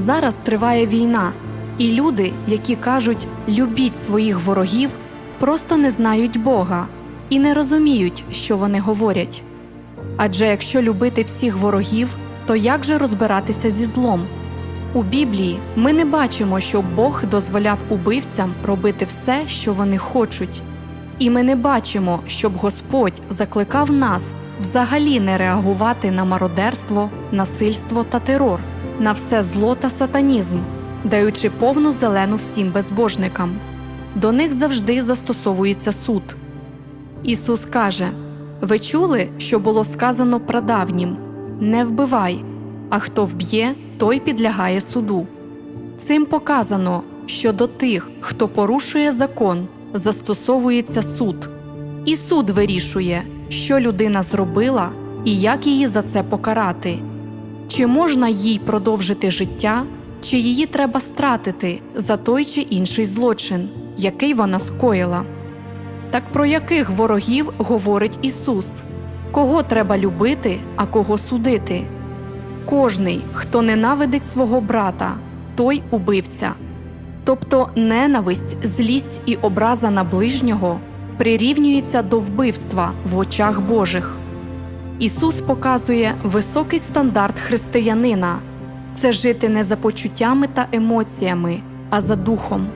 Зараз триває війна, і люди, які кажуть любіть своїх ворогів, просто не знають Бога і не розуміють, що вони говорять. Адже якщо любити всіх ворогів, то як же розбиратися зі злом? У Біблії ми не бачимо, що Бог дозволяв убивцям робити все, що вони хочуть. І ми не бачимо, щоб Господь закликав нас взагалі не реагувати на мародерство, насильство та терор, на все зло та сатанізм, даючи повну зелену всім безбожникам. До них завжди застосовується суд. Ісус каже: Ви чули, що було сказано прадавнім не вбивай, а хто вб'є, той підлягає суду. Цим показано, що до тих, хто порушує закон, застосовується суд. І суд вирішує, що людина зробила і як її за це покарати. Чи можна їй продовжити життя, чи її треба стратити за той чи інший злочин, який вона скоїла. Так про яких ворогів говорить Ісус? Кого треба любити, а кого судити? Кожний, хто ненавидить свого брата, той убивця. Тобто ненависть, злість і образа на ближнього прирівнюється до вбивства в очах Божих. Ісус показує високий стандарт християнина це жити не за почуттями та емоціями, а за духом.